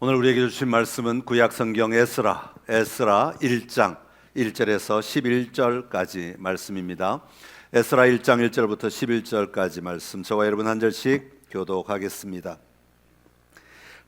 오늘 우리에게 주신 말씀은 구약 성경 에스라 에스라 1장 1절에서 11절까지 말씀입니다. 에스라 1장 1절부터 11절까지 말씀 저와 여러분 한 절씩 교독하겠습니다.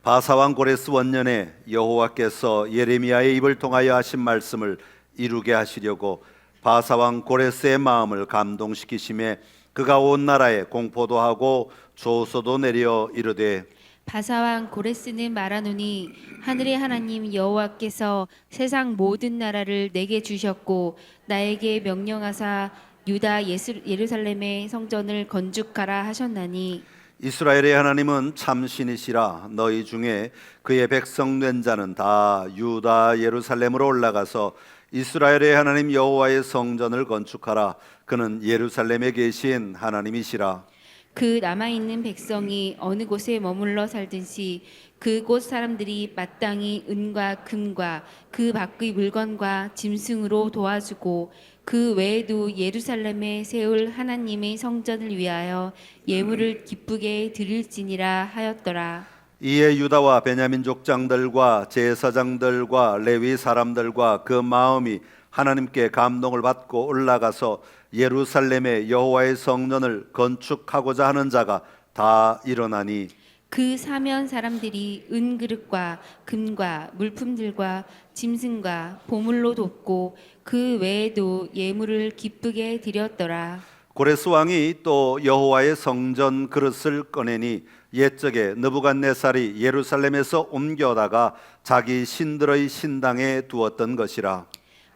바사왕 고레스 원년에 여호와께서 예레미야의 입을 통하여 하신 말씀을 이루게 하시려고 바사왕 고레스의 마음을 감동시키심에 그가 온 나라에 공포도 하고 조소도 내려 이르되 바사왕 고레스는 말하노니 하늘의 하나님 여호와께서 세상 모든 나라를 내게 주셨고 나에게 명령하사 유다 예수, 예루살렘의 성전을 건축하라 하셨나니. 이스라엘의 하나님은 참신이시라. 너희 중에 그의 백성 된 자는 다 유다 예루살렘으로 올라가서 이스라엘의 하나님 여호와의 성전을 건축하라. 그는 예루살렘에 계신 하나님이시라 그 남아 있는 백성이 어느 곳에 머물러 살든지 그곳 사람들이 마땅히 은과 금과 그 밖의 물건과 짐승으로 도와주고 그 외에도 예루살렘에 세울 하나님의 성전을 위하여 예물을 기쁘게 드릴지니라 하였더라. 이에 유다와 베냐민 족장들과 제사장들과 레위 사람들과 그 마음이 하나님께 감동을 받고 올라가서 예루살렘에 여호와의 성전을 건축하고자 하는 자가 다 일어나니 그 사면 사람들이 은 그릇과 금과 물품들과 짐승과 보물로 돕고 그 외에도 예물을 기쁘게 드렸더라. 고레스 왕이 또 여호와의 성전 그릇을 꺼내니 옛적에 느부갓네살이 예루살렘에서 옮겨다가 자기 신들의 신당에 두었던 것이라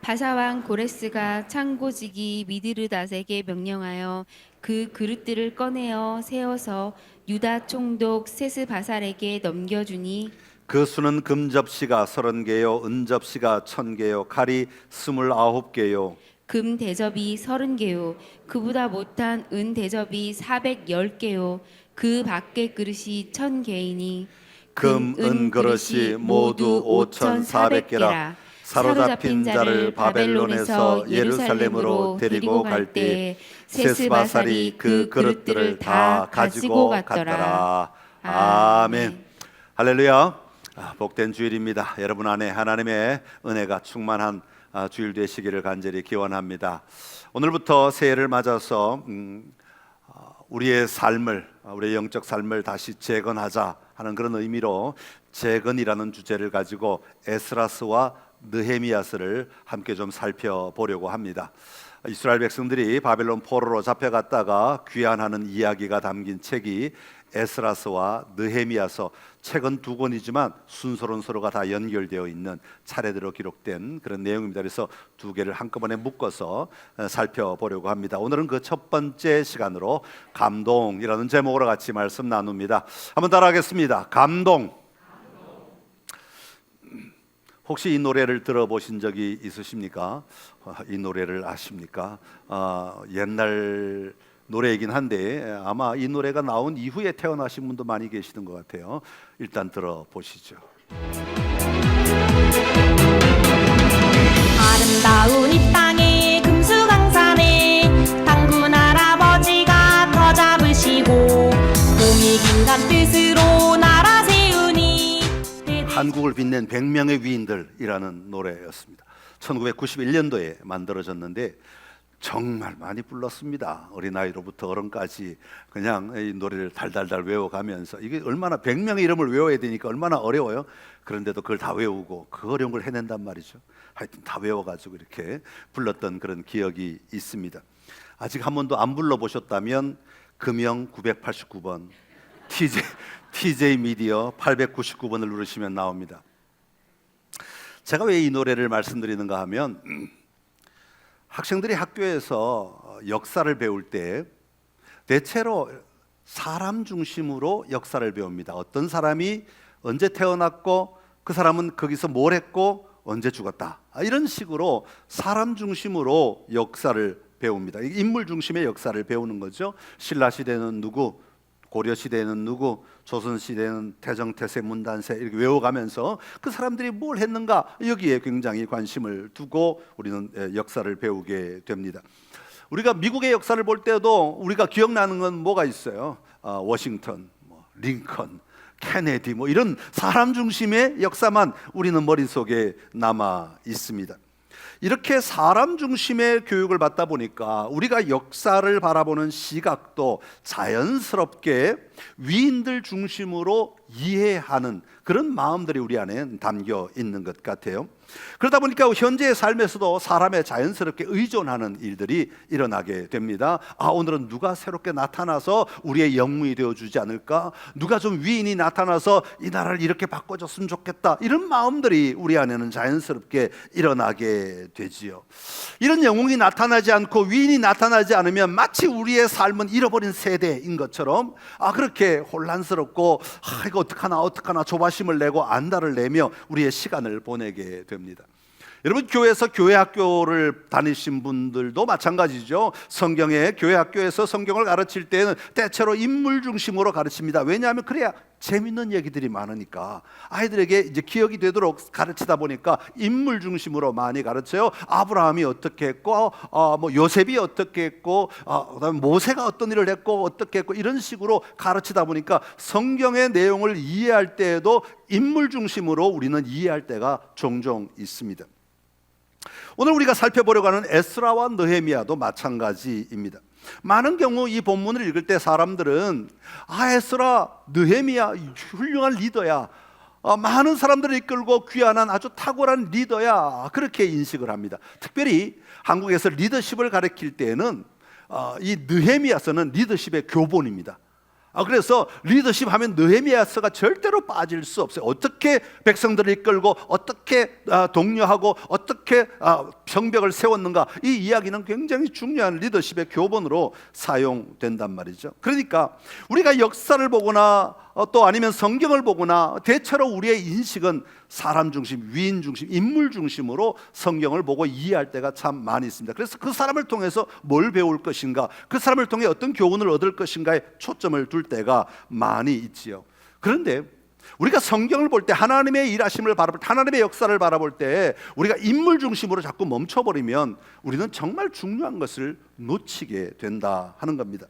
바사왕 고레스가 창고지기 미드르닷에게 명령하여 그 그릇들을 꺼내어 세워서 유다 총독 세스바살에게 넘겨주니 그 수는 금 접시가 서른 개요 은 접시가 천 개요 칼이 스물아홉 개요. 금 대접이 서른 개요 그보다 못한 은 대접이 사백열 개요 그 밖의 그릇이 천 개이니 금, 은 그릇이 모두 오천사백 개라 사로잡힌 자를 바벨론에서 예루살렘으로 데리고 갈 때 세스바살이 그 그릇들을 다 가지고 갔더라. 아멘. 할렐루야. 아, 복된 주일입니다. 여러분 안에 하나님의 은혜가 충만한 아, 주일 되시기를 간절히 기원합니다. 오늘부터 새해를 맞아서 음, 아, 우리의 삶을 아, 우리의 영적 삶을 다시 재건하자 하는 그런 의미로 재건이라는 주제를 가지고 에스라스와 느헤미야스를 함께 좀 살펴보려고 합니다. 이스라엘 백성들이 바벨론 포로로 잡혀갔다가 귀환하는 이야기가 담긴 책이 에스라스와 느헤미야서 책은 두 권이지만 순서는 서로가 다 연결되어 있는 차례대로 기록된 그런 내용입니다. 그래서 두 개를 한꺼번에 묶어서 어, 살펴보려고 합니다. 오늘은 그 첫 번째 시간으로 감동이라는 제목으로 같이 말씀 나눕니다. 한번 따라하겠습니다. 감동. 혹시 이 노래를 들어보신 적이 있으십니까? 어, 이 노래를 아십니까? 어, 옛날 노래이긴 한데 아마 이 노래가 나온 이후에 태어나신 분도 많이 계시는 것 같아요. 일단 들어보시죠. 아름다운 이 땅 한국을 빛낸 100명의 위인들이라는 노래였습니다. 1991년도에 만들어졌는데 정말 많이 불렀습니다. 어린아이로부터 어른까지 그냥 이 노래를 달달달 외워가면서 이게 얼마나 100명의 이름을 외워야 되니까 얼마나 어려워요. 그런데도 그걸 다 외우고 그 어려운 걸 해낸단 말이죠. 하여튼 다 외워가지고 이렇게 불렀던 그런 기억이 있습니다. 아직 한 번도 안 불러보셨다면 금영 989번 TJ, TJ 미디어 899번을 누르시면 나옵니다. 제가 왜 이 노래를 말씀드리는가 하면 학생들이 학교에서 역사를 배울 때 대체로 사람 중심으로 역사를 배웁니다. 어떤 사람이 언제 태어났고 그 사람은 거기서 뭘 했고 언제 죽었다. 아, 이런 식으로 사람 중심으로 역사를 배웁니다. 인물 중심의 역사를 배우는 거죠. 신라 시대는 누구, 고려 시대는 누구, 조선 시대는 태정태세 문단세 이렇게 외워가면서 그 사람들이 뭘 했는가 여기에 굉장히 관심을 두고 우리는 예, 역사를 배우게 됩니다. 우리가 미국의 역사를 볼 때도 우리가 기억나는 건 뭐가 있어요? 아, 워싱턴, 뭐, 링컨, 케네디 뭐 이런 사람 중심의 역사만 우리는 머릿속에 남아 있습니다. 이렇게 사람 중심의 교육을 받다 보니까 우리가 역사를 바라보는 시각도 자연스럽게 위인들 중심으로 이해하는 그런 마음들이 우리 안에 담겨 있는 것 같아요. 그러다 보니까 현재의 삶에서도 사람에 자연스럽게 의존하는 일들이 일어나게 됩니다. 아, 오늘은 누가 새롭게 나타나서 우리의 영웅이 되어 주지 않을까? 누가 좀 위인이 나타나서 이 나라를 이렇게 바꿔 줬으면 좋겠다. 이런 마음들이 우리 안에는 자연스럽게 일어나게 되지요. 이런 영웅이 나타나지 않고 위인이 나타나지 않으면 마치 우리의 삶은 잃어버린 세대인 것처럼 아, 그렇게 혼란스럽고 아, 이거 어떡하나 어떡하나 조바심을 내고 안달을 내며 우리의 시간을 보내게 됩니다. 여러분 교회에서 교회 학교를 다니신 분들도 마찬가지죠. 성경에 교회 학교에서 성경을 가르칠 때는 대체로 인물 중심으로 가르칩니다. 왜냐하면 그래야 재밌는 얘기들이 많으니까 아이들에게 이제 기억이 되도록 가르치다 보니까 인물 중심으로 많이 가르쳐요. 아브라함이 어떻게 했고, 어, 뭐 요셉이 어떻게 했고, 어, 그다음에 모세가 어떤 일을 했고 어떻게 했고 이런 식으로 가르치다 보니까 성경의 내용을 이해할 때에도 인물 중심으로 우리는 이해할 때가 종종 있습니다. 오늘 우리가 살펴보려고 하는 에스라와 느헤미야도 마찬가지입니다. 많은 경우 이 본문을 읽을 때 사람들은 아 에스라, 느헤미야 훌륭한 리더야. 어, 많은 사람들을 이끌고 귀환한 아주 탁월한 리더야 그렇게 인식을 합니다. 특별히 한국에서 리더십을 가르칠 때에는 어, 이 느헤미야서는 리더십의 교본입니다. 아 그래서 리더십 하면 느헤미야서가 절대로 빠질 수 없어요. 어떻게 백성들을 이끌고 어떻게 아, 독려하고 어떻게 아, 병벽을 세웠는가 이 이야기는 굉장히 중요한 리더십의 교본으로 사용된단 말이죠. 그러니까 우리가 역사를 보거나 어, 또 아니면 성경을 보거나 대체로 우리의 인식은 사람 중심, 위인 중심, 인물 중심으로 성경을 보고 이해할 때가 참 많이 있습니다. 그래서 그 사람을 통해서 뭘 배울 것인가, 그 사람을 통해 어떤 교훈을 얻을 것인가에 초점을 둘 때가 많이 있지요. 그런데 우리가 성경을 볼 때 하나님의 일하심을 바라볼 때 하나님의 역사를 바라볼 때 우리가 인물 중심으로 자꾸 멈춰버리면 우리는 정말 중요한 것을 놓치게 된다 하는 겁니다.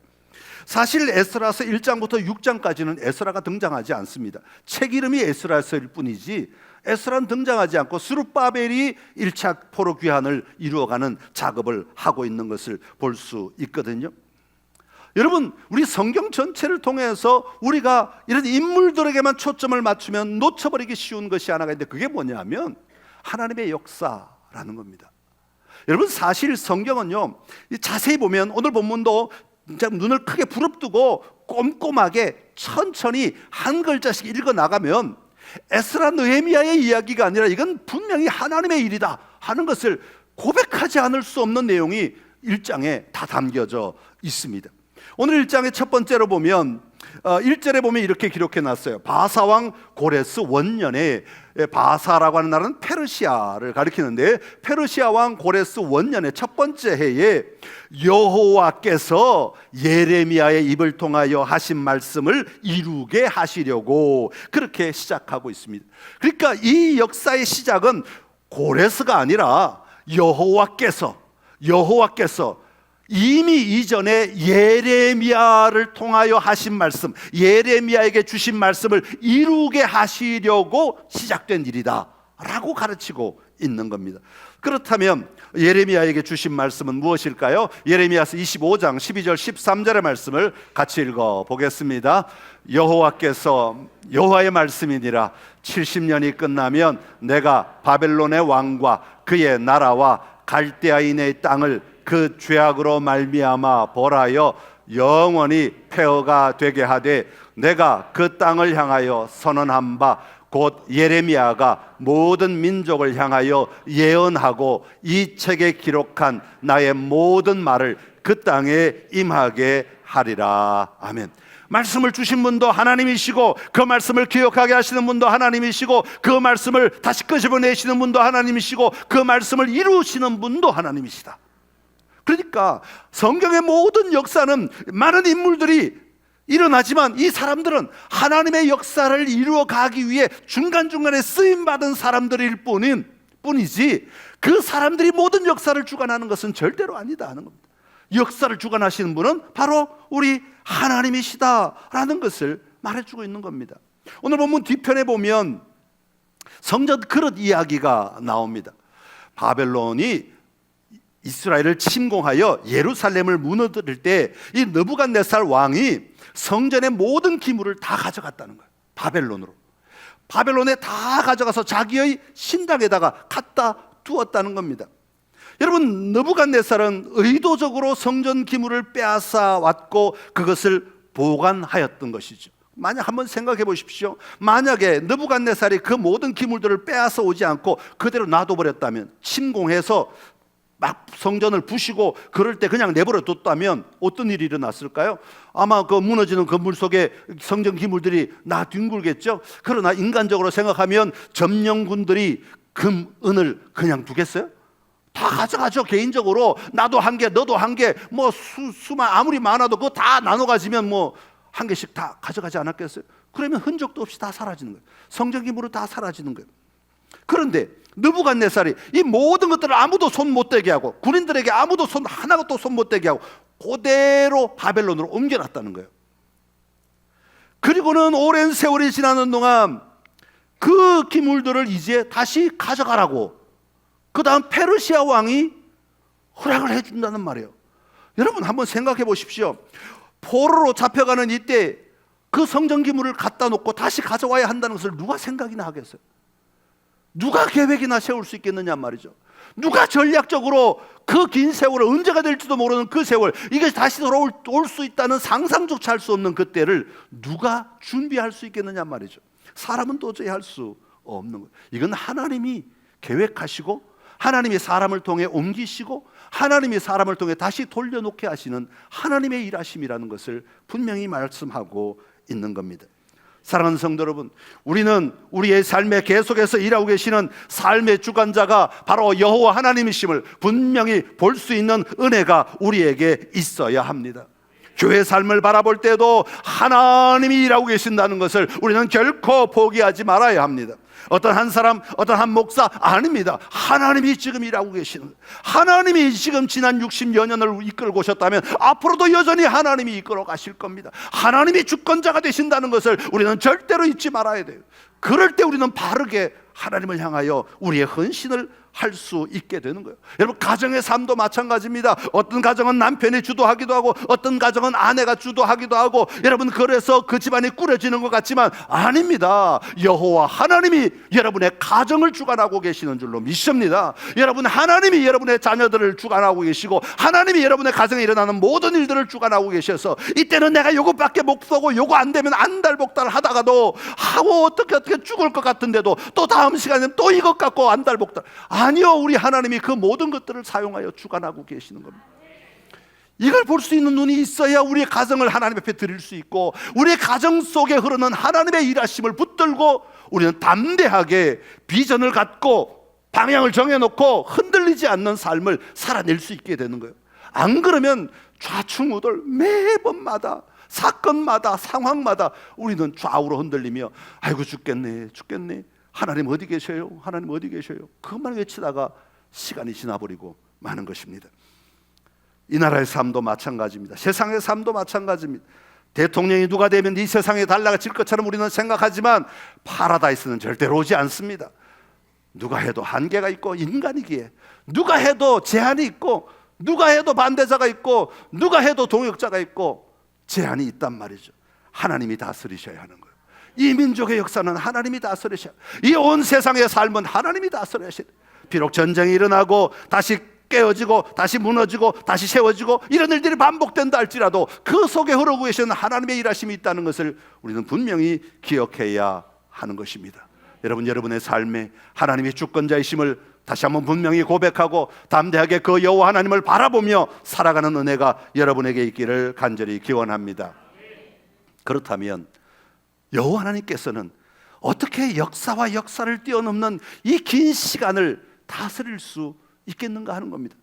사실 에스라서 1장부터 6장까지는 에스라가 등장하지 않습니다. 책 이름이 에스라서일 뿐이지 에스라는 등장하지 않고 스룹바벨이 1차 포로 귀환을 이루어가는 작업을 하고 있는 것을 볼 수 있거든요. 여러분, 우리 성경 전체를 통해서 우리가 이런 인물들에게만 초점을 맞추면 놓쳐버리기 쉬운 것이 하나가 있는데 그게 뭐냐면 하나님의 역사라는 겁니다. 여러분 사실 성경은요 이 자세히 보면 오늘 본문도 눈을 크게 부릅뜨고 꼼꼼하게 천천히 한 글자씩 읽어 나가면 에스라 느헤미야의 이야기가 아니라 이건 분명히 하나님의 일이다 하는 것을 고백하지 않을 수 없는 내용이 일장에 다 담겨져 있습니다. 오늘 일장의 첫 번째로 보면 어, 1절에 보면 이렇게 기록해 놨어요. 바사왕 고레스 원년에 예, 바사라고 하는 나라는 페르시아를 가리키는데 페르시아 왕 고레스 원년의 첫 번째 해에 여호와께서 예레미야의 입을 통하여 하신 말씀을 이루게 하시려고 그렇게 시작하고 있습니다. 그러니까 이 역사의 시작은 고레스가 아니라 여호와께서 여호와께서 이미 이전에 예레미야를 통하여 하신 말씀, 예레미야에게 주신 말씀을 이루게 하시려고 시작된 일이다 라고 가르치고 있는 겁니다. 그렇다면 예레미야에게 주신 말씀은 무엇일까요? 예레미야서 25장 12절 13절의 말씀을 같이 읽어 보겠습니다. 여호와께서 여호와의 말씀이니라 70년이 끝나면 내가 바벨론의 왕과 그의 나라와 갈대아인의 땅을 그 죄악으로 말미암아 벌하여 영원히 폐허가 되게 하되 내가 그 땅을 향하여 선언한 바 곧 예레미야가 모든 민족을 향하여 예언하고 이 책에 기록한 나의 모든 말을 그 땅에 임하게 하리라 아멘. 말씀을 주신 분도 하나님이시고 그 말씀을 기억하게 하시는 분도 하나님이시고 그 말씀을 다시 끄집어내시는 분도 하나님이시고 그 말씀을 이루시는 분도 하나님이시다. 그러니까 성경의 모든 역사는 많은 인물들이 일어나지만 이 사람들은 하나님의 역사를 이루어 가기 위해 중간중간에 쓰임 받은 사람들일 뿐인 뿐이지 그 사람들이 모든 역사를 주관하는 것은 절대로 아니다 하는 겁니다. 역사를 주관하시는 분은 바로 우리 하나님이시다라는 것을 말해주고 있는 겁니다. 오늘 본문 뒤편에 보면 성전 그릇 이야기가 나옵니다. 바벨론이 이스라엘을 침공하여 예루살렘을 무너뜨릴 때 이 느부갓네살 왕이 성전의 모든 기물을 다 가져갔다는 거예요. 바벨론으로. 바벨론에 다 가져가서 자기의 신당에다가 갖다 두었다는 겁니다. 여러분 느부갓네살은 의도적으로 성전 기물을 빼앗아 왔고 그것을 보관하였던 것이죠. 만약 한번 생각해 보십시오. 만약에 느부갓네살이 그 모든 기물들을 빼앗아 오지 않고 그대로 놔둬 버렸다면 침공해서 막 성전을 부시고 그럴 때 그냥 내버려 뒀다면 어떤 일이 일어났을까요? 아마 그 무너지는 건물 속에 성전 기물들이 나 뒹굴겠죠. 그러나 인간적으로 생각하면 점령군들이 금, 은을 그냥 두겠어요? 다 가져가죠 개인적으로 나도 한 개 너도 한 개 뭐 수, 수만 아무리 많아도 그거 다 나눠 가지면 뭐 한 개씩 다 가져가지 않았겠어요? 그러면 흔적도 없이 다 사라지는 거예요 성전 기물은 다 사라지는 거예요 그런데 느부갓네살이 이 모든 것들을 아무도 손 못 대게 하고 군인들에게 아무도 손 하나도 손 못 대게 하고 그대로 바벨론으로 옮겨놨다는 거예요 그리고는 오랜 세월이 지나는 동안 그 기물들을 이제 다시 가져가라고 그 다음 페르시아 왕이 허락을 해준다는 말이에요. 여러분 한번 생각해 보십시오. 포로로 잡혀가는 이때 그 성전 기물을 갖다 놓고 다시 가져와야 한다는 것을 누가 생각이나 하겠어요? 누가 계획이나 세울 수 있겠느냐 말이죠. 누가 전략적으로 그 긴 세월을 언제가 될지도 모르는 그 세월 이게 다시 돌아올 수 있다는 상상조차 할 수 없는 그때를 누가 준비할 수 있겠느냐 말이죠. 사람은 도저히 할 수 없는 거예요. 이건 하나님이 계획하시고 하나님이 사람을 통해 옮기시고 하나님이 사람을 통해 다시 돌려놓게 하시는 하나님의 일하심이라는 것을 분명히 말씀하고 있는 겁니다. 사랑하는 성도 여러분, 우리는 우리의 삶에 계속해서 일하고 계시는 삶의 주관자가 바로 여호와 하나님이심을 분명히 볼 수 있는 은혜가 우리에게 있어야 합니다. 교회 삶을 바라볼 때도 하나님이 일하고 계신다는 것을 우리는 결코 포기하지 말아야 합니다. 어떤 한 사람, 어떤 한 목사 아닙니다. 하나님이 지금 일하고 계시는 하나님이 지금 지난 60여 년을 이끌고 오셨다면 앞으로도 여전히 하나님이 이끌어 가실 겁니다. 하나님이 주권자가 되신다는 것을 우리는 절대로 잊지 말아야 돼요. 그럴 때 우리는 바르게 하나님을 향하여 우리의 헌신을 할 수 있게 되는 거예요. 여러분 가정의 삶도 마찬가지입니다. 어떤 가정은 남편이 주도하기도 하고 어떤 가정은 아내가 주도하기도 하고 여러분 그래서 그 집안이 꾸려지는 것 같지만 아닙니다. 여호와 하나님이 여러분의 가정을 주관하고 계시는 줄로 믿습니다. 여러분 하나님이 여러분의 자녀들을 주관하고 계시고 하나님이 여러분의 가정에 일어나는 모든 일들을 주관하고 계셔서 이때는 내가 요것밖에 못 쏘고 요거 안 되면 안달복달 하다가도 하고 어떻게 어떻게 죽을 것 같은데도 또 다음 시간에는 또 이것 갖고 안달복달 아 니요 우리 하나님이 그 모든 것들을 사용하여 주관하고 계시는 겁니다. 이걸 볼 수 있는 눈이 있어야 우리의 가정을 하나님 앞에 드릴 수 있고 우리의 가정 속에 흐르는 하나님의 일하심을 붙들고 우리는 담대하게 비전을 갖고 방향을 정해놓고 흔들리지 않는 삶을 살아낼 수 있게 되는 거예요. 안 그러면 좌충우돌 매번마다 사건마다 상황마다 우리는 좌우로 흔들리며 아이고 죽겠네 죽겠네 하나님 어디 계셔요 하나님 어디 계셔요 그것만 외치다가 시간이 지나버리고 마는 것입니다. 이 나라의 삶도 마찬가지입니다. 세상의 삶도 마찬가지입니다. 대통령이 누가 되면 이 세상에 달라질 것처럼 우리는 생각하지만 파라다이스는 절대로 오지 않습니다. 누가 해도 한계가 있고 인간이기에 누가 해도 제한이 있고 누가 해도 반대자가 있고 누가 해도 동역자가 있고 제한이 있단 말이죠. 하나님이 다스리셔야 하는 거예요. 이 민족의 역사는 하나님이 다스리셔야 이온 세상의 삶은 하나님이 돼요. 비록 전쟁이 일어나고 다시 깨어지고 다시 무너지고 다시 세워지고 이런 일들이 반복된다 할지라도 그 속에 흐르고 계시는 하나님의 일하심이 있다는 것을 우리는 분명히 기억해야 하는 것입니다. 여러분 여러분의 삶에 하나님의 주권자이심을 다시 한번 분명히 고백하고 담대하게 그 여호와 하나님을 바라보며 살아가는 은혜가 여러분에게 있기를 간절히 기원합니다. 그렇다면 여호와 하나님께서는 어떻게 역사와 역사를 뛰어넘는 이 긴 시간을 다스릴 수 있겠는가 하는 겁니다.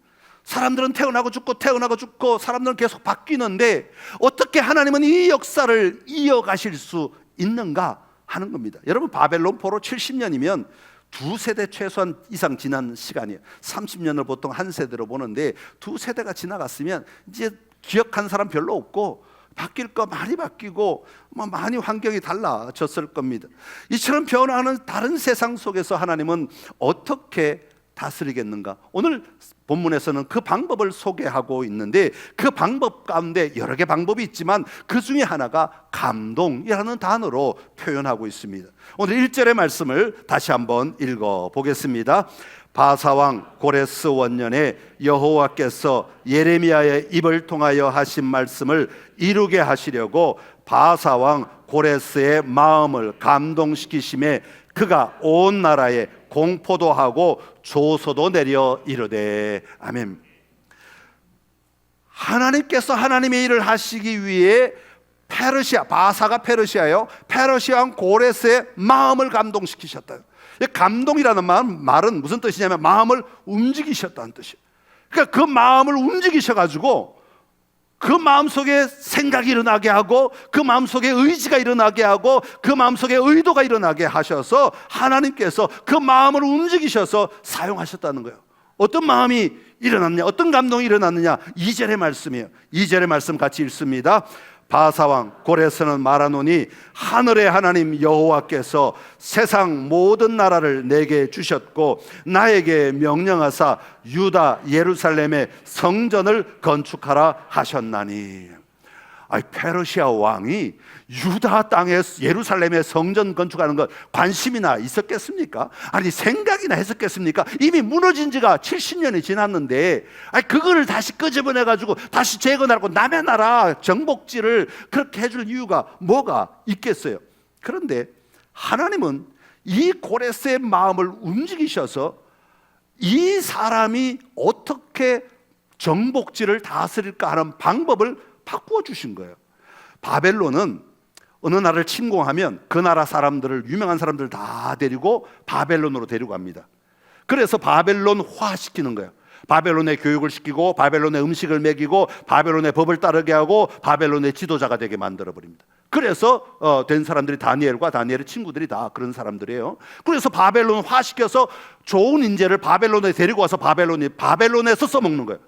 사람들은 태어나고 죽고 태어나고 죽고 사람들은 계속 바뀌는데 어떻게 하나님은 이 역사를 이어가실 수 있는가 하는 겁니다. 여러분 바벨론 포로 70년이면 두 세대 최소한 이상 지난 시간이에요. 30년을 보통 한 세대로 보는데 두 세대가 지나갔으면 이제 기억한 사람 별로 없고 바뀔 거 많이 바뀌고 뭐 많이 환경이 달라졌을 겁니다. 이처럼 변화하는 다른 세상 속에서 하나님은 어떻게 다스리겠는가? 오늘 본문에서는 그 방법을 소개하고 있는데 그 방법 가운데 여러 개 방법이 있지만 그 중에 하나가 감동이라는 단어로 표현하고 있습니다. 오늘 1절의 말씀을 다시 한번 읽어 보겠습니다. 바사왕 고레스 원년에 여호와께서 예레미야의 입을 통하여 하신 말씀을 이루게 하시려고 바사왕 고레스의 마음을 감동시키심에 그가 온 나라에 공포도 하고 조소도 내려 이르되 아멘. 하나님께서 하나님의 일을 하시기 위해 페르시아 바사가 페르시아요. 페르시아 왕 고레스의 마음을 감동시키셨다. 이 감동이라는 말, 말은 무슨 뜻이냐면 마음을 움직이셨다는 뜻이에요. 그러니까 그 마음을 움직이셔 가지고 그 마음속에 생각이 일어나게 하고 그 마음속에 의지가 일어나게 하고 그 마음속에 의도가 일어나게 하셔서 하나님께서 그 마음을 움직이셔서 사용하셨다는 거예요. 어떤 마음이 일어났냐? 어떤 감동이 일어났느냐? 2절의 말씀이에요. 2절의 말씀 같이 읽습니다. 바사왕 고레스는 말하노니 하늘의 하나님 여호와께서 세상 모든 나라를 내게 주셨고 나에게 명령하사 유다 예루살렘의 성전을 건축하라 하셨나니. 아이 페르시아 왕이 유다 땅에 예루살렘에 성전 건축하는 것 관심이나 있었겠습니까? 아니 생각이나 했었겠습니까? 이미 무너진 지가 70년이 지났는데 아니 그거를 다시 끄집어내 가지고 다시 재건하고 남의 나라 정복지를 그렇게 해줄 이유가 뭐가 있겠어요? 그런데 하나님은 이 고레스의 마음을 움직이셔서 이 사람이 어떻게 정복지를 다스릴까 하는 방법을 바꾸어 주신 거예요. 바벨론은 어느 나라를 침공하면 그 나라 사람들을 유명한 사람들 다 데리고 바벨론으로 데리고 갑니다. 그래서 바벨론화 시키는 거예요. 바벨론의 교육을 시키고 바벨론의 음식을 먹이고 바벨론의 법을 따르게 하고 바벨론의 지도자가 되게 만들어 버립니다. 그래서 어, 된 사람들이 다니엘과 다니엘의 친구들이 다 그런 사람들이에요. 그래서 바벨론화 시켜서 좋은 인재를 바벨론에 데리고 와서 바벨론이 바벨론에서 써먹는 거예요.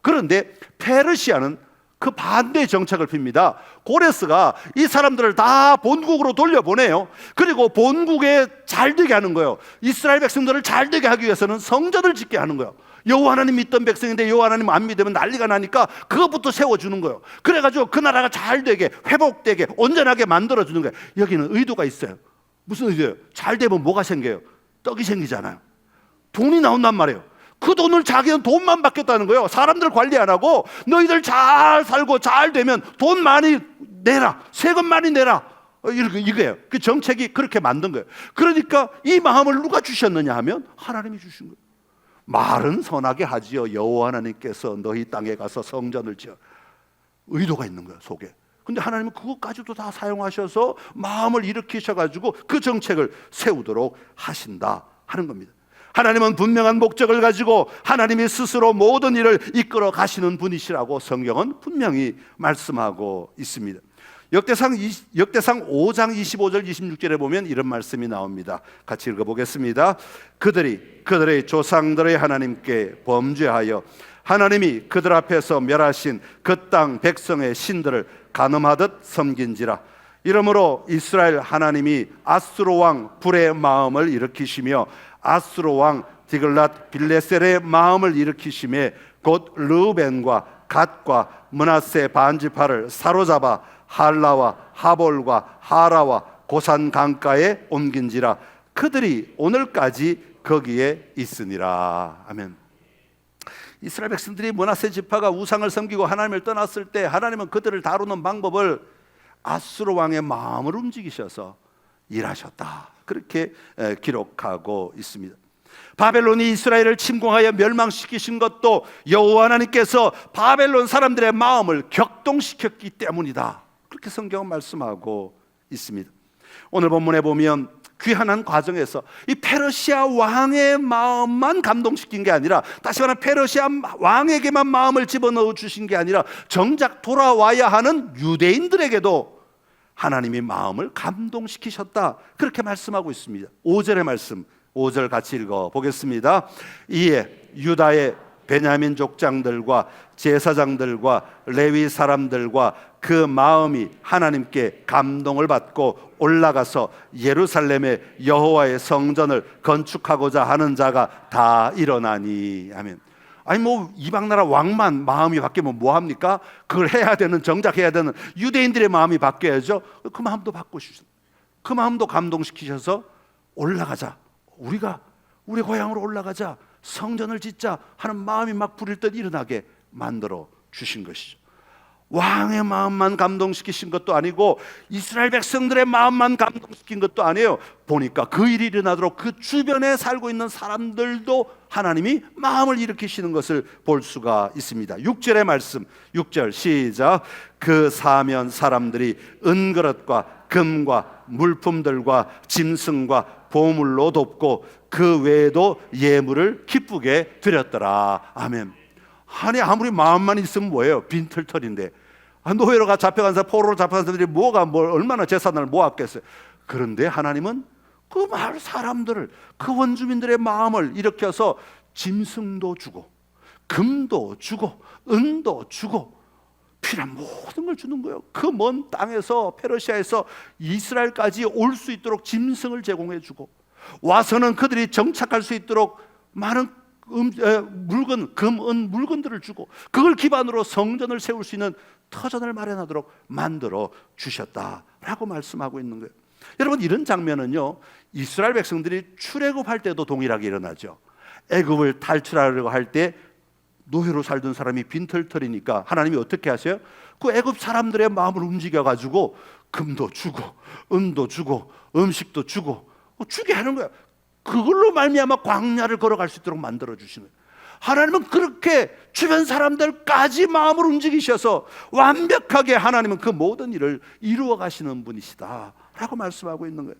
그런데 페르시아는 그 반대의 정책을 핍니다. 고레스가 이 사람들을 다 본국으로 돌려보내요. 그리고 본국에 잘 되게 하는 거예요. 이스라엘 백성들을 잘 되게 하기 위해서는 성전을 짓게 하는 거예요. 여호와 하나님 믿던 백성인데 여호와 하나님 안 믿으면 난리가 나니까 그것부터 세워주는 거예요. 그래가지고 그 나라가 잘 되게 회복되게 온전하게 만들어주는 거예요. 여기는 의도가 있어요. 무슨 의도예요? 잘 되면 뭐가 생겨요? 떡이 생기잖아요. 돈이 나온단 말이에요. 그 돈을 자기는 돈만 받겠다는 거예요. 사람들 관리 안 하고 너희들 잘 살고 잘 되면 돈 많이 내라. 세금 많이 내라. 어, 이거예요. 그 정책이 그렇게 만든 거예요. 그러니까 이 마음을 누가 주셨느냐 하면 하나님이 주신 거예요. 말은 선하게 하지요. 여호와 하나님께서 너희 땅에 가서 성전을 지어 의도가 있는 거예요, 속에. 근데 하나님은 그것까지도 다 사용하셔서 마음을 일으키셔 가지고 그 정책을 세우도록 하신다 하는 겁니다. 하나님은 분명한 목적을 가지고 하나님이 스스로 모든 일을 이끌어 가시는 분이시라고 성경은 분명히 말씀하고 있습니다. 역대상 20, 역대상 5장 25절 26절에 보면 이런 말씀이 나옵니다. 같이 읽어 보겠습니다. 그들이 그들의 조상들의 하나님께 범죄하여 하나님이 그들 앞에서 멸하신 그 땅 백성의 신들을 간음하듯 섬긴지라 이러므로 이스라엘 하나님이 아수르 왕 불의 마음을 일으키시며 아수르 왕 디글랏 빌레셀의 마음을 일으키심에 곧 르벤과 갓과 문하세 반지파를 사로잡아 할라와 하볼과 하라와 고산 강가에 옮긴지라 그들이 오늘까지 거기에 있으니라 아멘. 이스라엘 백성들이 문하세 지파가 우상을 섬기고 하나님을 떠났을 때 하나님은 그들을 다루는 방법을 아수르 왕의 마음을 움직이셔서 일하셨다. 그렇게 에, 기록하고 있습니다. 바벨론이 이스라엘을 침공하여 멸망시키신 것도 여호와 하나님께서 바벨론 사람들의 마음을 격동시켰기 때문이다. 그렇게 성경은 말씀하고 있습니다. 오늘 본문에 보면 귀한한 과정에서 이 페르시아 왕의 마음만 감동시킨 게 아니라 다시 말하면 페르시아 왕에게만 마음을 집어넣어 주신 게 아니라 정작 돌아와야 하는 유대인들에게도 하나님이 마음을 감동시키셨다. 그렇게 말씀하고 있습니다. 5절의 말씀 5절 같이 읽어 보겠습니다. 이에 유다의 베냐민 족장들과 제사장들과 레위 사람들과 그 마음이 하나님께 감동을 받고 올라가서 예루살렘의 여호와의 성전을 건축하고자 하는 자가 다 일어나니 아멘. 아니 뭐 이방 나라 왕만 마음이 바뀌면 뭐 합니까? 그걸 해야 되는 정작 해야 되는 유대인들의 마음이 바뀌어야죠. 그 마음도 바꾸시죠. 그 마음도 감동시키셔서 올라가자. 우리가 우리 고향으로 올라가자. 성전을 짓자 하는 마음이 막 부릴 듯 일어나게 만들어 주신 것이죠. 왕의 마음만 감동시키신 것도 아니고 이스라엘 백성들의 마음만 감동시킨 것도 아니에요. 보니까 그 일이 일어나도록 그 주변에 살고 있는 사람들도 하나님이 마음을 일으키시는 것을 볼 수가 있습니다. 6절의 말씀, 6절 시작. 그 사면 사람들이 은그릇과 금과 물품들과 짐승과 보물로 돕고 그 외에도 예물을 기쁘게 드렸더라. 아멘. 아니 아무리 마음만 있으면 뭐예요? 빈털털인데 아, 노예로가 잡혀간 사람, 포로로 잡혀간 사람들이 뭐가 뭘 얼마나 재산을 모았겠어요. 그런데 하나님은 그 마을 사람들을 그 원주민들의 마음을 일으켜서 짐승도 주고 금도 주고 은도 주고 필요한 모든 걸 주는 거예요. 그 먼 땅에서 페르시아에서 이스라엘까지 올 수 있도록 짐승을 제공해 주고 와서는 그들이 정착할 수 있도록 많은 음, 에, 물건, 금, 은 물건들을 주고 그걸 기반으로 성전을 세울 수 있는 터전을 마련하도록 만들어 주셨다라고 말씀하고 있는 거예요. 여러분 이런 장면은요 이스라엘 백성들이 출애굽할 때도 동일하게 일어나죠. 애굽을 탈출하려고 할 때 노예로 살던 사람이 빈털털이니까 하나님이 어떻게 하세요? 그 애굽 사람들의 마음을 움직여 가지고 금도 주고 은도 주고 음식도 주고 어, 주게 하는 거야. 그걸로 말미암아 광야를 걸어갈 수 있도록 만들어 주시는 거예요. 하나님은 그렇게 주변 사람들까지 마음을 움직이셔서 완벽하게 하나님은 그 모든 일을 이루어 가시는 분이시다라고 말씀하고 있는 거예요.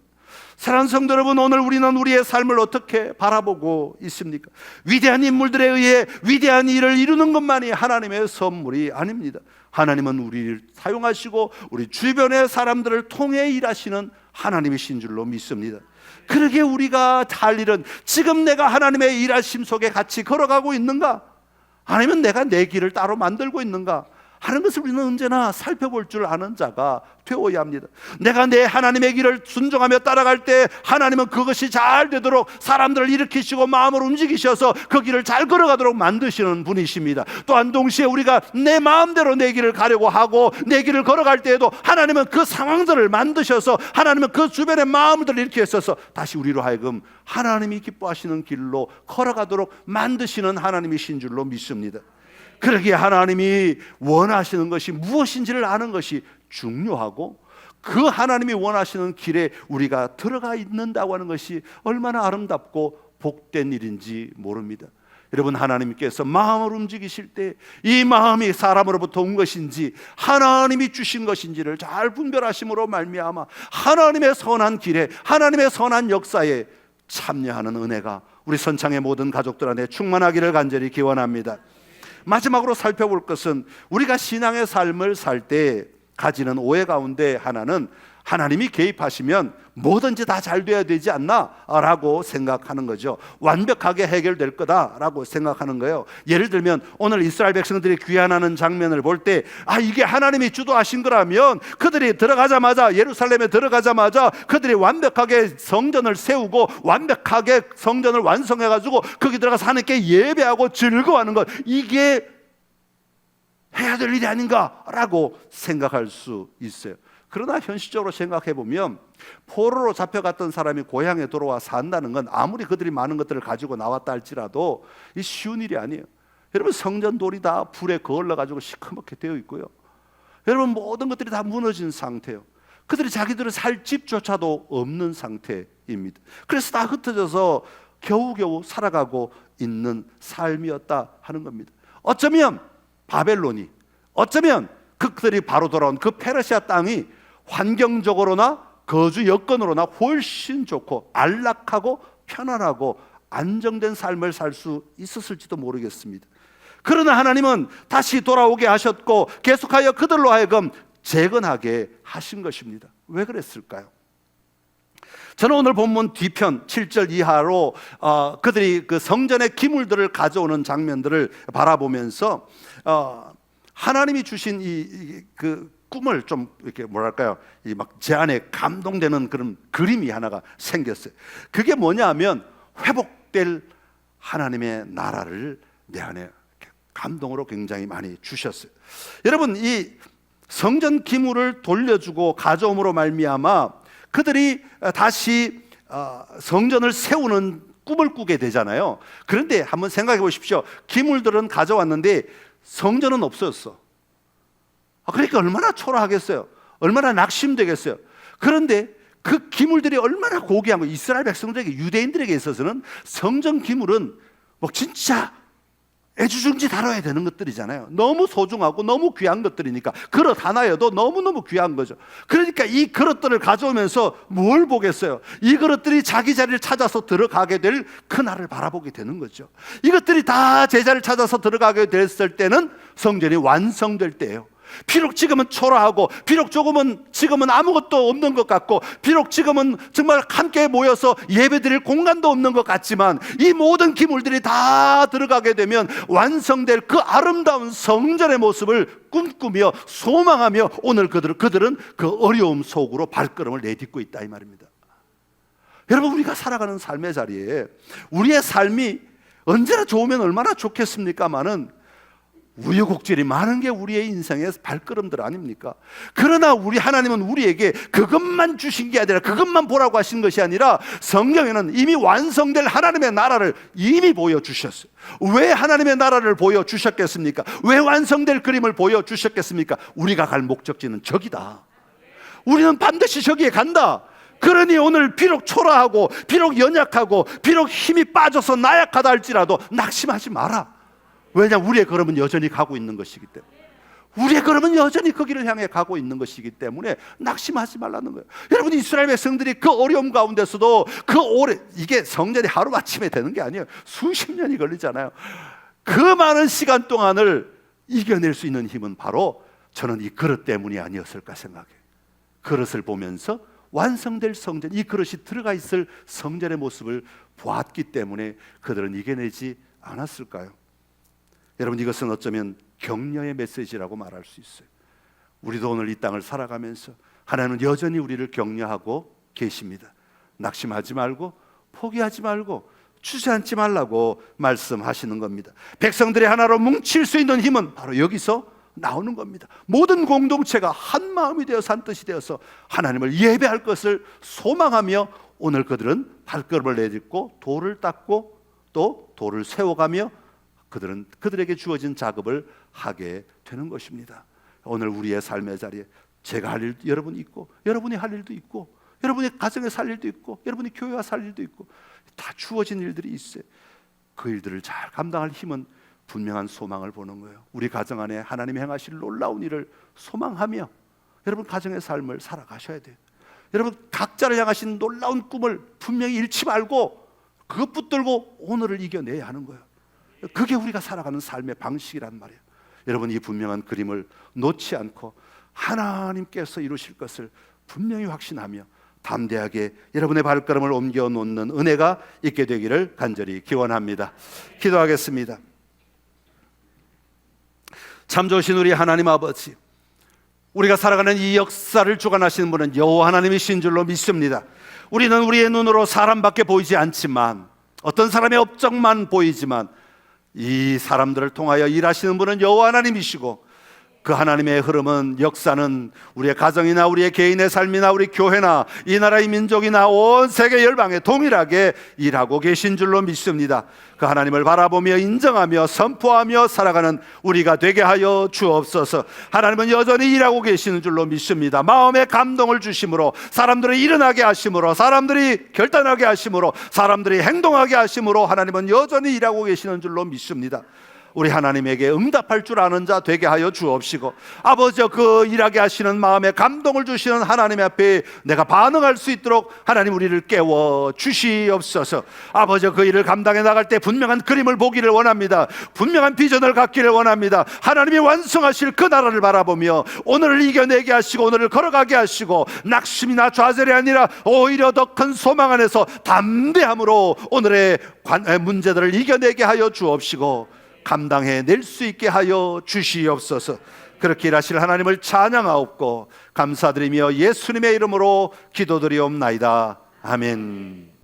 사랑하는 성도 여러분, 오늘 우리는 우리의 삶을 어떻게 바라보고 있습니까? 위대한 인물들에 의해 위대한 일을 이루는 것만이 하나님의 선물이 아닙니다. 하나님은 우리를 사용하시고 우리 주변의 사람들을 통해 일하시는 하나님이신 줄로 믿습니다. 그러게 우리가 할 일은 지금 내가 하나님의 일하심 속에 같이 걸어가고 있는가? 아니면 내가 내 길을 따로 만들고 있는가? 하는 것을 우리는 언제나 살펴볼 줄 아는 자가 되어야 합니다. 내가 내 하나님의 길을 순종하며 따라갈 때 하나님은 그것이 잘 되도록 사람들을 일으키시고 마음을 움직이셔서 그 길을 잘 걸어가도록 만드시는 분이십니다. 또한 동시에 우리가 내 마음대로 내 길을 가려고 하고 내 길을 걸어갈 때에도 하나님은 그 상황들을 만드셔서 하나님은 그 주변의 마음들을 일으키셔서 다시 우리로 하여금 하나님이 기뻐하시는 길로 걸어가도록 만드시는 하나님이신 줄로 믿습니다. 그러기에 하나님이 원하시는 것이 무엇인지를 아는 것이 중요하고 그 하나님이 원하시는 길에 우리가 들어가 있는다고 하는 것이 얼마나 아름답고 복된 일인지 모릅니다. 여러분 하나님께서 마음을 움직이실 때 이 마음이 사람으로부터 온 것인지 하나님이 주신 것인지를 잘 분별하심으로 말미암아 하나님의 선한 길에 하나님의 선한 역사에 참여하는 은혜가 우리 선창의 모든 가족들 안에 충만하기를 간절히 기원합니다. 마지막으로 살펴볼 것은 우리가 신앙의 삶을 살 때 가지는 오해 가운데 하나는 하나님이 개입하시면 뭐든지 다 잘 돼야 되지 않나라고 생각하는 거죠. 완벽하게 해결될 거다라고 생각하는 거예요. 예를 들면 오늘 이스라엘 백성들이 귀환하는 장면을 볼 때 아 이게 하나님이 주도하신 거라면 그들이 들어가자마자 예루살렘에 들어가자마자 그들이 완벽하게 성전을 세우고 완벽하게 성전을 완성해 가지고 거기 들어가서 하나님께 예배하고 즐거워하는 것 이게 해야 될 일이 아닌가라고 생각할 수 있어요. 그러나 현실적으로 생각해 보면 포로로 잡혀갔던 사람이 고향에 돌아와 산다는 건 아무리 그들이 많은 것들을 가지고 나왔다 할지라도 이 쉬운 일이 아니에요. 여러분 성전 돌이 다 불에 거을러 가지고 시커멓게 되어 있고요. 여러분 모든 것들이 다 무너진 상태예요. 그들이 자기들은 살 집조차도 없는 상태입니다. 그래서 다 흩어져서 겨우겨우 살아가고 있는 삶이었다 하는 겁니다. 어쩌면 바벨론이 어쩌면 그들이 바로 돌아온 그 페르시아 땅이 환경적으로나 거주 여건으로나 훨씬 좋고 안락하고 편안하고 안정된 삶을 살 수 있었을지도 모르겠습니다. 그러나 하나님은 다시 돌아오게 하셨고 계속하여 그들로 하여금 재건하게 하신 것입니다. 왜 그랬을까요? 저는 오늘 본문 뒤편 7절 이하로 어, 그들이 그 성전의 기물들을 가져오는 장면들을 바라보면서 어, 하나님이 주신 이, 이- 그 꿈을 좀 이렇게 뭐랄까요 이 막 제 안에 감동되는 그런 그림이 하나가 생겼어요. 그게 뭐냐하면 회복될 하나님의 나라를 내 안에 감동으로 굉장히 많이 주셨어요. 여러분 이 성전 기물을 돌려주고 가져옴으로 말미암아 그들이 다시 어, 성전을 세우는 꿈을 꾸게 되잖아요. 그런데 한번 생각해 보십시오. 기물들은 가져왔는데 성전은 없었어. 아, 그러니까 얼마나 초라하겠어요. 얼마나 낙심되겠어요. 그런데 그 기물들이 얼마나 고귀한 거 이스라엘 백성들에게 유대인들에게 있어서는 성전 기물은 뭐 진짜 애주중지 다뤄야 되는 것들이잖아요. 너무 소중하고 너무 귀한 것들이니까 그릇 하나여도 너무너무 귀한 거죠. 그러니까 이 그릇들을 가져오면서 뭘 보겠어요? 이 그릇들이 자기 자리를 찾아서 들어가게 될 그날을 바라보게 되는 거죠. 이것들이 다 제자를 찾아서 들어가게 됐을 때는 성전이 완성될 때예요. 비록 지금은 초라하고 비록 조금은 지금은 아무것도 없는 것 같고 비록 지금은 정말 함께 모여서 예배드릴 공간도 없는 것 같지만 이 모든 기물들이 다 들어가게 되면 완성될 그 아름다운 성전의 모습을 꿈꾸며 소망하며 오늘 그들, 그들은 그 어려움 속으로 발걸음을 내딛고 있다 이 말입니다. 여러분 우리가 살아가는 삶의 자리에 우리의 삶이 언제나 좋으면 얼마나 좋겠습니까마는 우여곡절이 많은 게 우리의 인생의 발걸음들 아닙니까? 그러나 우리 하나님은 우리에게 그것만 주신 게 아니라 그것만 보라고 하신 것이 아니라 성경에는 이미 완성될 하나님의 나라를 이미 보여주셨어요. 왜 하나님의 나라를 보여주셨겠습니까? 왜 완성될 그림을 보여주셨겠습니까? 우리가 갈 목적지는 저기다. 우리는 반드시 저기에 간다. 그러니 오늘 비록 초라하고 비록 연약하고 비록 힘이 빠져서 나약하다 할지라도 낙심하지 마라. 왜냐 우리의 걸음은 여전히 가고 있는 것이기 때문에. 우리의 걸음은 여전히 그 길을 향해 가고 있는 것이기 때문에 낙심하지 말라는 거예요. 여러분 이스라엘 백성들이 그 어려움 가운데서도 그 오래 이게 성전이 하루 아침에 되는 게 아니에요. 수십 년이 걸리잖아요. 그 많은 시간 동안을 이겨낼 수 있는 힘은 바로 저는 이 그릇 때문이 아니었을까 생각해요. 그릇을 보면서 완성될 성전, 이 그릇이 들어가 있을 성전의 모습을 보았기 때문에 그들은 이겨내지 않았을까요? 여러분 이것은 어쩌면 격려의 메시지라고 말할 수 있어요. 우리도 오늘 이 땅을 살아가면서 하나님은 여전히 우리를 격려하고 계십니다. 낙심하지 말고 포기하지 말고 주저앉지 말라고 말씀하시는 겁니다. 백성들이 하나로 뭉칠 수 있는 힘은 바로 여기서 나오는 겁니다. 모든 공동체가 한 마음이 되어서 한 뜻이 되어서 하나님을 예배할 것을 소망하며 오늘 그들은 발걸음을 내딛고 돌을 닦고 또 돌을 세워가며 그들은 그들에게 주어진 작업을 하게 되는 것입니다. 오늘 우리의 삶의 자리에 제가 할 일도 여러분 있고 여러분이 할 일도 있고 여러분이 가정에 살 일도 있고 여러분이 교회와 살 일도 있고 다 주어진 일들이 있어요. 그 일들을 잘 감당할 힘은 분명한 소망을 보는 거예요. 우리 가정 안에 하나님이 행하실 놀라운 일을 소망하며 여러분 가정의 삶을 살아가셔야 돼요. 여러분 각자를 향하신 놀라운 꿈을 분명히 잃지 말고 그것 붙들고 오늘을 이겨내야 하는 거예요. 그게 우리가 살아가는 삶의 방식이란 말이에요. 여러분 이 분명한 그림을 놓지 않고 하나님께서 이루실 것을 분명히 확신하며 담대하게 여러분의 발걸음을 옮겨 놓는 은혜가 있게 되기를 간절히 기원합니다. 기도하겠습니다. 참 좋으신 우리 하나님 아버지, 우리가 살아가는 이 역사를 주관하시는 분은 여호와 하나님이신 줄로 믿습니다. 우리는 우리의 눈으로 사람밖에 보이지 않지만 어떤 사람의 업적만 보이지만 이 사람들을 통하여 일하시는 분은 여호와 하나님이시고 그 하나님의 흐름은 역사는 우리의 가정이나 우리의 개인의 삶이나 우리 교회나 이 나라의 민족이나 온 세계 열방에 동일하게 일하고 계신 줄로 믿습니다. 그 하나님을 바라보며 인정하며 선포하며 살아가는 우리가 되게 하여 주옵소서. 하나님은 여전히 일하고 계시는 줄로 믿습니다. 마음에 감동을 주심으로 사람들을 일어나게 하심으로 사람들이 결단하게 하심으로 사람들이 행동하게 하심으로 하나님은 여전히 일하고 계시는 줄로 믿습니다. 우리 하나님에게 응답할 줄 아는 자 되게 하여 주옵시고 아버지 그 일하게 하시는 마음에 감동을 주시는 하나님 앞에 내가 반응할 수 있도록 하나님 우리를 깨워 주시옵소서. 아버지 그 일을 감당해 나갈 때 분명한 그림을 보기를 원합니다. 분명한 비전을 갖기를 원합니다. 하나님이 완성하실 그 나라를 바라보며 오늘을 이겨내게 하시고 오늘을 걸어가게 하시고 낙심이나 좌절이 아니라 오히려 더 큰 소망 안에서 담대함으로 오늘의 관- 에, 문제들을 이겨내게 하여 주옵시고 감당해 낼 수 있게 하여 주시옵소서. 그렇게 일하실 하나님을 찬양하옵고 감사드리며 예수님의 이름으로 기도드리옵나이다. 아멘.